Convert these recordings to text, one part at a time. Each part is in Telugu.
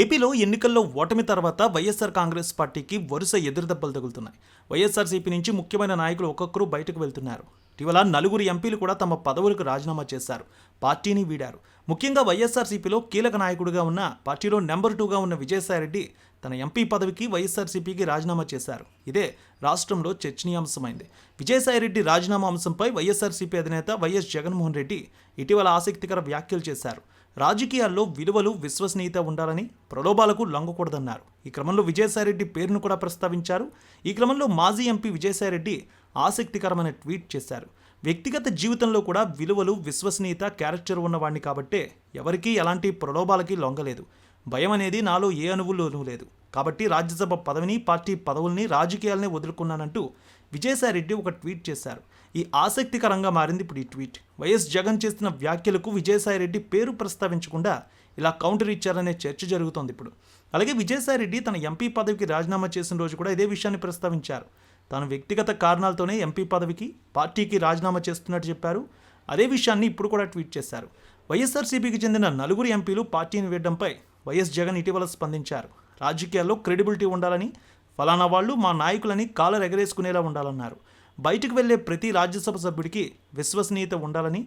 ఏపీలో ఎన్నికల్లో ఓటమి తర్వాత వైఎస్ఆర్ కాంగ్రెస్ పార్టీకి వరుస ఎదురుదెబ్బలు తగులుతున్నాయి. వైఎస్ఆర్సీపీ నుంచి ముఖ్యమైన నాయకులు ఒక్కొక్కరు బయటకు వెళ్తున్నారు. ఇటీవల నలుగురు ఎంపీలు కూడా తమ పదవులకు రాజీనామా చేశారు. పార్టీని వీడారు. ముఖ్యంగా వైఎస్ఆర్సీపీలో కీలక నాయకుడిగా ఉన్న పార్టీలో నెంబర్ టూగా ఉన్న విజయసాయిరెడ్డి తన ఎంపీ పదవికి వైఎస్ఆర్సీపీకి రాజీనామా చేశారు. ఇదే రాష్ట్రంలో చర్చనీయాంశమైంది. విజయసాయిరెడ్డి రాజీనామా అంశంపై వైఎస్ఆర్సీపీ అధినేత వైఎస్ జగన్మోహన్ రెడ్డి ఇటీవల ఆసక్తికర వ్యాఖ్యలు చేశారు. రాజకీయాల్లో విలువలు విశ్వసనీయత ఉండాలని ప్రలోభాలకు లొంగకూడదన్నారు. ఈ క్రమంలో విజయసాయిరెడ్డి పేరును కూడా ప్రస్తావించారు. ఈ క్రమంలో మాజీ ఎంపీ విజయసాయిరెడ్డి ఆసక్తికరమైన ట్వీట్ చేశారు. వ్యక్తిగత జీవితంలో కూడా విలువలు విశ్వసనీయత క్యారెక్టర్ ఉన్నవాడిని కాబట్టే ఎవరికీ ఎలాంటి ప్రలోభాలకి లొంగలేదు. భయం అనేది నాలో ఏ అణువులోనూ లేదు. కాబట్టి రాజ్యసభ పదవిని పార్టీ పదవుల్ని రాజకీయాల్ని వదులుకున్నానంటూ విజయసాయిరెడ్డి ఒక ట్వీట్ చేశారు. ఈ ఆసక్తికరంగా మారింది ఇప్పుడు ఈ ట్వీట్. వైఎస్ జగన్ చేసిన వ్యాఖ్యలకు విజయసాయిరెడ్డి పేరు ప్రస్తావించకుండా ఇలా కౌంటర్ ఇచ్చారనే చర్చ జరుగుతోంది ఇప్పుడు. అలాగే విజయసాయిరెడ్డి తన ఎంపీ పదవికి రాజీనామా చేసిన రోజు కూడా ఇదే విషయాన్ని ప్రస్తావించారు. తాను వ్యక్తిగత కారణాలతోనే ఎంపీ పదవికి పార్టీకి రాజీనామా చేస్తున్నట్టు చెప్పారు. అదే విషయాన్ని ఇప్పుడు కూడా ట్వీట్ చేశారు. వైఎస్ఆర్సీపీకి చెందిన నలుగురు ఎంపీలు పార్టీని వీడడంపై వైఎస్ జగన్ ఇటీవల స్పందించారు. రాజకీయాల్లో క్రెడిబిలిటీ ఉండాలని ఫలానా వాళ్ళు మా నాయకులని కాలర్ ఎగరేసుకునేలా ఉండాలన్నారు. బయటకు వెళ్ళే ప్రతి రాజ్యసభ సభ్యుడికి విశ్వసనీయత ఉండాలని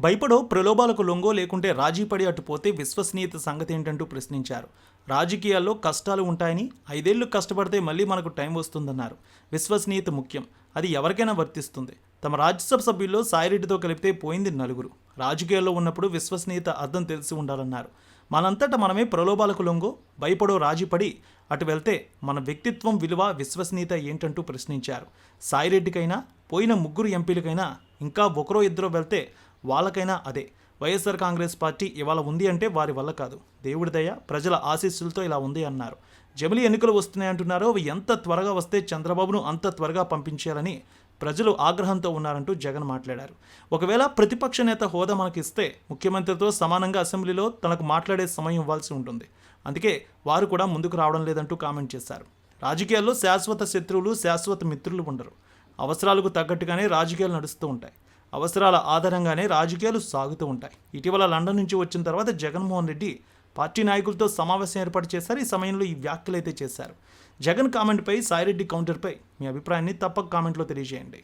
భయపడో ప్రలోభాలకు లొంగో లేకుంటే రాజీ పడి అటు పోతే విశ్వసనీయత సంగతి ఏంటంటూ ప్రశ్నించారు. రాజకీయాల్లో కష్టాలు ఉంటాయని ఐదేళ్ళు కష్టపడితే మళ్ళీ మనకు టైం వస్తుందన్నారు. విశ్వసనీయత ముఖ్యం. అది ఎవరికైనా వర్తిస్తుంది. తమ రాజ్యసభ సభ్యుల్లో సాయిరెడ్డితో కలిపితే పోయింది నలుగురు. రాజకీయాల్లో ఉన్నప్పుడు విశ్వసనీయత అర్థం తెలిసి ఉండాలన్నారు. మనంతట మనమే ప్రలోభాలకు లొంగు భయపడో రాజీపడి అటు వెళ్తే మన వ్యక్తిత్వం విలువ విశ్వసనీయత ఏంటంటూ ప్రశ్నించారు. సాయిరెడ్డికైనా పోయిన ముగ్గురు ఎంపీలకైనా ఇంకా ఒకరో ఇద్దరో వెళ్తే వాళ్ళకైనా అదే. వైఎస్ఆర్ కాంగ్రెస్ పార్టీ ఇవాళ ఉంది అంటే వారి వల్ల కాదు. దేవుడి దయ ప్రజల ఆశీస్సులతో ఇలా ఉంది అన్నారు. జమిలీ ఎన్నికలు వస్తున్నాయంటున్నారో అవి ఎంత త్వరగా వస్తే చంద్రబాబును అంత త్వరగా పంపించాలని ప్రజలు ఆగ్రహంతో ఉన్నారంటూ జగన్ మాట్లాడారు. ఒకవేళ ప్రతిపక్ష నేత హోదా మనకిస్తే ముఖ్యమంత్రితో సమానంగా అసెంబ్లీలో తనకు మాట్లాడే సమయం ఇవ్వాల్సి ఉంటుంది. అందుకే వారు కూడా ముందుకు రావడం లేదంటూ కామెంట్ చేశారు. రాజకీయాల్లో శాశ్వత శత్రువులు శాశ్వత మిత్రులు ఉండరు. అవసరాలకు తగ్గట్టుగానే రాజకీయాలు నడుస్తూ ఉంటాయి. అవసరాల ఆధారంగానే రాజకీయాలు సాగుతూ ఉంటాయి. ఇటీవల లండన్ నుంచి వచ్చిన తర్వాత జగన్మోహన్ రెడ్డి పార్టీ నాయకులతో సమావేశం ఏర్పాటు చేశారు. ఈ సమయంలో ఈ వ్యాఖ్యలు అయితే చేశారు. జగన్ కామెంట్పై సాయిరెడ్డి కౌంటర్పై మీ అభిప్రాయాన్ని తప్పక కామెంట్లో తెలియజేయండి.